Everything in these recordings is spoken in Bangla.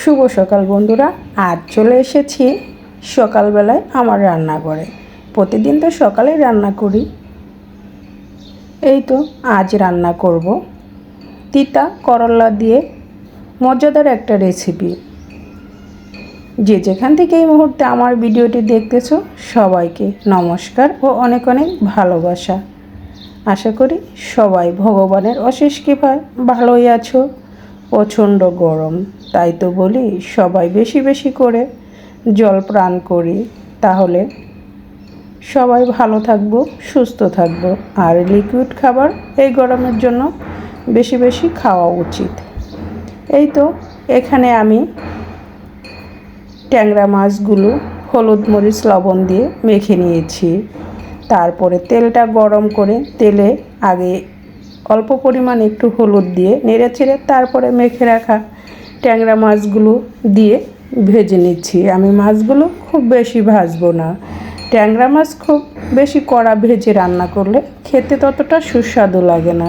শুভ সকাল বন্ধুরা, আজ চলে এসেছি সকালবেলায় আমার রান্নাঘরে। প্রতিদিন তো সকালেই রান্না করি। এই তো আজ রান্না করব। তিতা করলা দিয়ে মজাদার একটা রেসিপি যে যেখান থেকে এই মুহূর্তে আমার ভিডিওটি দেখতেছো, সবাইকে নমস্কার ও অনেক অনেক ভালোবাসা। আশা করি সবাই ভগবানের অশেষ কৃপায় ভালোই আছো। প্রচণ্ড গরম, তাই তো বলি সবাই বেশি বেশি করে জল প্রাণ করি। তাহলে সবাই ভালো থাকব, সুস্থ থাকব। আর লিকুইড খাবার এই গরমের জন্য বেশি বেশি খাওয়া উচিত। এই তো এখানে আমি ট্যাংরা মাছগুলো, হলুদ মরিচ, লবণ দিয়ে মেখে নিয়েছি। তারপরে তেলটা গরম করে তেলে আগে অল্প পরিমাণ একটু হলুদ দিয়ে নেড়ে চেড়ে তারপরে মেখে রাখা ট্যাংরা মাছগুলো দিয়ে ভেজে নিচ্ছি। আমি মাছগুলো খুব বেশি ভাজবো না। ট্যাংরা মাছ খুব বেশি কড়া ভেজে রান্না করলে খেতে ততটা সুস্বাদু লাগে না।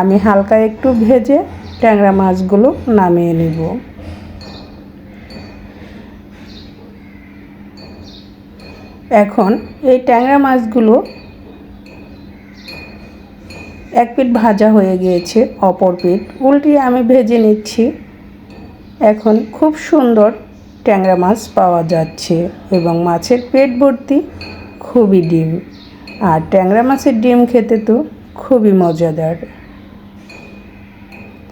আমি হালকা একটু ভেজে ট্যাংরা মাছগুলো নামিয়ে নিব। এখন এই ট্যাংরা মাছগুলো এক পিঠ ভাজা হয়ে গিয়েছে, অপর পিঠ। উল্টিয়ে আমি ভেজে নিচ্ছি। এখন খুব সুন্দর ট্যাংরা মাছ পাওয়া যাচ্ছে এবং মাছের পেট ভর্তি খুবই ডিম। আর ট্যাংরা মাছের ডিম খেতে তো খুবই মজাদার।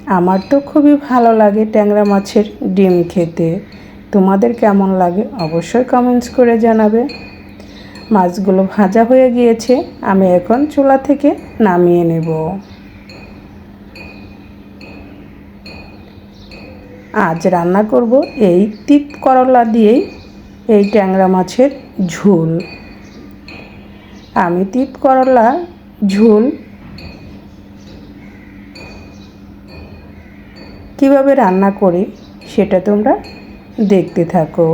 আমার তো খুবই ভালো লাগে ট্যাংরা মাছের ডিম খেতে। তোমাদের কেমন লাগে অবশ্যই কমেন্টস করে জানাবে। মাছগুলো ভাজা হয়ে গিয়েছে, আমি এখন চুলা থেকে নামিয়ে নেব। আজ রান্না করব এই তিত করলা দিয়েই এই ট্যাংরা মাছের ঝোল। আমি তিত করলা, ঝোল কীভাবে রান্না করি সেটা তোমরা দেখতে থাকো।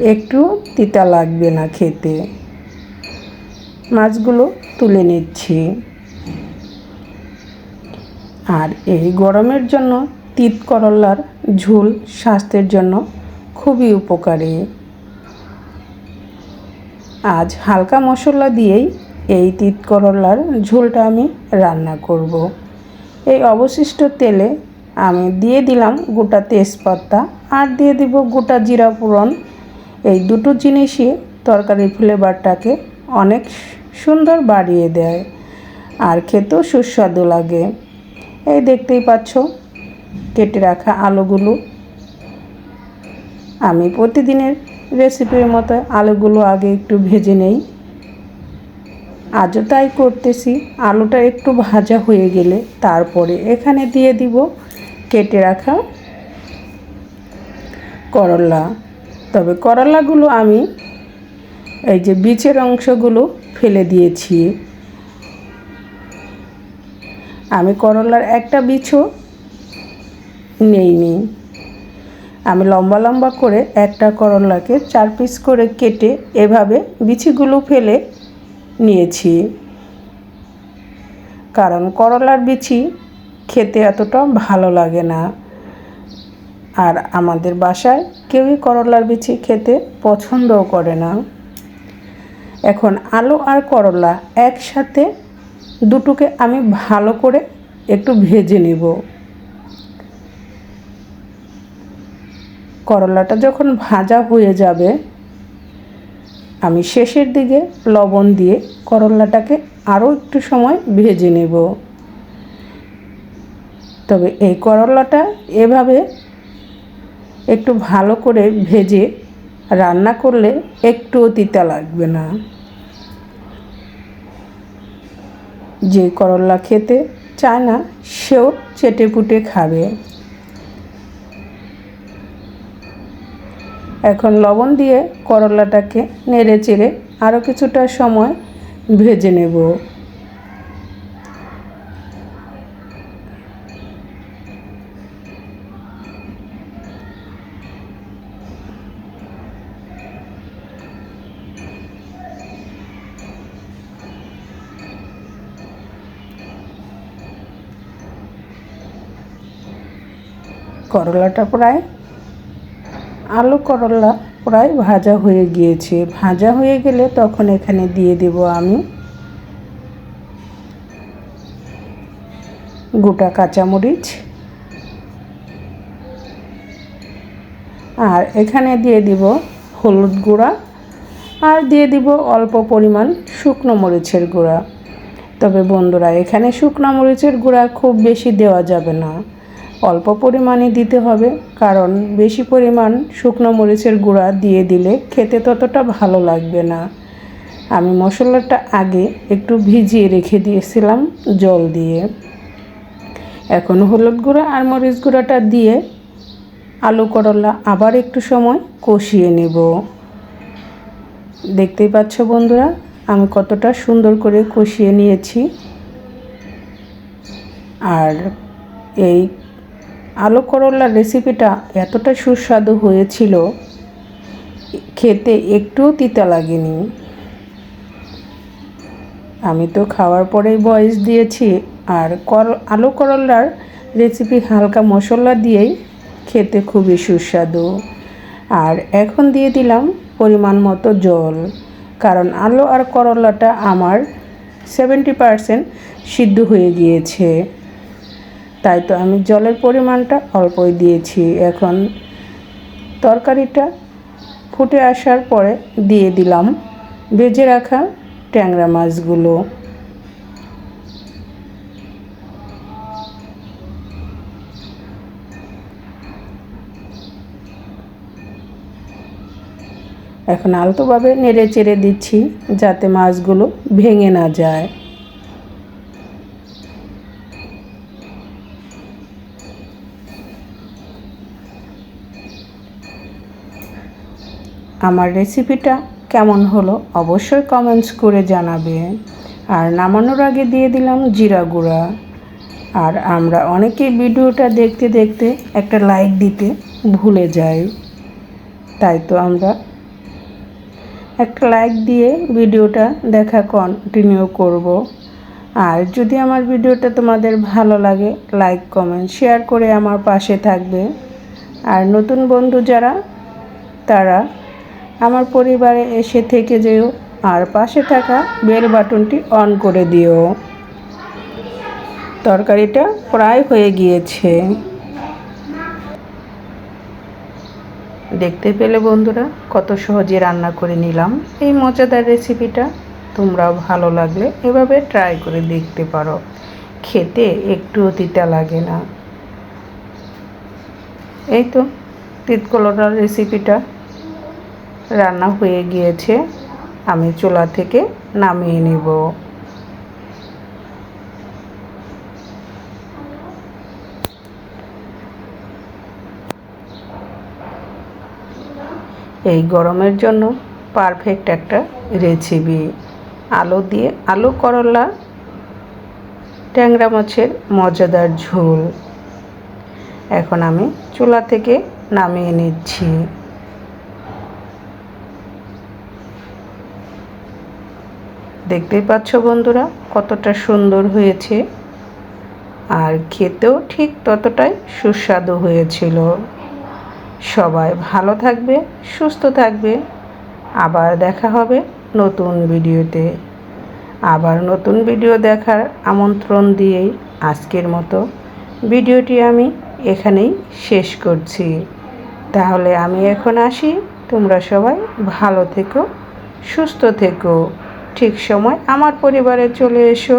একটু তিতা লাগবে না খেতে। মাছগুলো তুলে নিচ্ছি। আর এই গরমের জন্য তিত করলার ঝোল স্বাস্থ্যের জন্য খুবই উপকারী। আজ হালকা মশলা দিয়েই এই তিত করলার ঝোলটা আমি রান্না করব। এই অবশিষ্ট তেলে আমি দিয়ে দিলাম গোটা তেজপাতা আর দিয়ে দিব গোটা জিরা পুরন এই দুটো জিনিসই তরকারির ফ্লেভারটাকে অনেক সুন্দর বাড়িয়ে দেয় আর খেতেও সুস্বাদু লাগে। এই দেখতেই পাচ্ছ, কেটে রাখা আলুগুলো। আমি প্রতিদিনের রেসিপির মতো আলুগুলো আগে একটু ভেজে নেই। আজও তাই করতেছি, আলুটা একটু ভাজা হয়ে গেলে তারপরে এখানে দিয়ে দিব কেটে রাখা করলা। তবে করলাগুলো আমি এই যে বীচের অংশগুলো ফেলে দিয়েছি। আমি করলার একটা বিছও নেইনি। আমি লম্বা লম্বা করে একটা করলাকে চার পিস করে কেটে এভাবে বিছিগুলো ফেলে নিয়েছি। কারণ করলার বিছি খেতে এতটা ভালো লাগে না। আর আমাদের বাসায় কেউই করলার বিচি খেতে পছন্দও করে না। এখন আলু আর করলা একসাথে দুটোকে আমি ভালো করে একটু ভেজে নেব। করলাটা যখন ভাজা হয়ে যাবে, আমি শেষের দিকে লবণ দিয়ে করলাটাকে আরও একটু সময় ভেজে নেব। তবে এই করলাটা এভাবে একটু ভালো করে ভেজে রান্না করলে একটুও তিতা লাগবে না। যে করলা খেতে চায় না, সেও চেটে পুটে খাবে। এখন লবণ দিয়ে করলাটাকে নেড়ে চেড়ে আরও কিছুটা সময় ভেজে নেব। করলাটা প্রায়, আলু করলা প্রায় ভাজা হয়ে গিয়েছে। ভাজা হয়ে গেলে তখন এখানে দিয়ে দেব আমি গোটা কাঁচামরিচ। আর এখানে দিয়ে দিব হলুদ গুঁড়া আর দিয়ে দিব অল্প পরিমাণ শুকনো মরিচের গুঁড়া। তবে বন্ধুরা, এখানে শুকনো মরিচের গুঁড়া খুব বেশি দেওয়া যাবে না। অল্প পরিমাণে দিতে হবে, কারণ বেশি পরিমাণ শুকনো মরিচের গুঁড়া দিয়ে দিলে খেতে ততটা ভালো লাগবে না। আমি মশলাটা আগে একটু ভিজিয়ে রেখে দিয়েছিলাম জল দিয়ে। এখন হলুদ গুঁড়া আর মরিচ গুঁড়াটা দিয়ে আলু করলা আবার একটু সময় কষিয়ে নেব। দেখতেই পাচ্ছ বন্ধুরা, আমি কতটা সুন্দর করে কষিয়ে নিয়েছি। আর এই আলু করলার রেসিপিটা এতটা সুস্বাদু হয়েছিল, খেতে একটুও তিতা লাগেনি। আমি তো খাওয়ার পরেই বয়স দিয়েছি, আর কর, আলু করলার রেসিপি হালকা মশলা দিয়েই খেতে খুবই সুস্বাদু। আর এখন দিয়ে দিলাম পরিমাণ মতো জল, কারণ আলু আর করলাটা আমার সেভেন্টি পারসেন্ট সিদ্ধ হয়ে গিয়েছে। তাই তো আমি জলের পরিমাণটা অল্পই দিয়েছি। এখন তরকারিটা ফুটে আসার পরে দিয়ে দিলাম। ভেজে রাখা ট্যাংরা মাছগুলো। এখন আলতোভাবে নেড়ে চেড়ে দিচ্ছি যাতে মাছগুলো ভেঙে না যায়। আমার রেসিপিটা কেমন হলো অবশ্যই কমেন্টস করে জানাবে। আর নামানোর আগে দিয়ে দিলাম জিরা গুঁড়া। আর আমরা অনেকেই ভিডিওটা দেখতে দেখতে একটা লাইক দিতে ভুলে যাই। তাই তো আমরা একটা লাইক দিয়ে ভিডিওটা দেখা কন্টিনিউ করব। আর যদি আমার ভিডিওটা তোমাদের ভালো লাগে লাইক কমেন্ট শেয়ার করে আমার পাশে থাকবে। আর নতুন বন্ধু যারা, তারা আমার পরিবারে এসে থেকে যেও, আর পাশে থাকা বেল বাটনটি অন করে দিও। তরকারিটা প্রায় হয়ে গিয়েছে। দেখতে পেলে বন্ধুরা, কত সহজে রান্না করে নিলাম। এই মজাদার রেসিপিটা তোমরাও ভালো লাগলে এভাবে ট্রাই করে দেখতে পারো। খেতে একটুও তিতা লাগে না। এই তো, তিতকলটার রেসিপিটা রান্না হয়ে গিয়েছে, আমি চুলা থেকে নামিয়ে নেব। এই গরমের জন্য পারফেক্ট একটা রেসিপি আলু দিয়ে আলু করলা, ট্যাংরা মাছের মজাদার ঝোল। এখন আমি চুলা থেকে নামিয়ে নিচ্ছি। দেখতেই পাচ্ছ বন্ধুরা, কতটা সুন্দর হয়েছে। আর খেতেও ঠিক ততটাই সুস্বাদু হয়েছিল। সবাই ভালো থাকবে, সুস্থ থাকবে। আবার দেখা হবে নতুন ভিডিওতে। আবার নতুন ভিডিও দেখার আমন্ত্রণ দিয়েই আজকের মতো। ভিডিওটি আমি এখানেই শেষ করছি। তাহলে আমি এখন আসি। তোমরা সবাই ভালো থেকো, সুস্থ থেকো। ঠিক সময় আমার পরিবারে চলে এসো।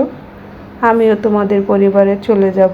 আমিও তোমাদের পরিবারে চলে যাব।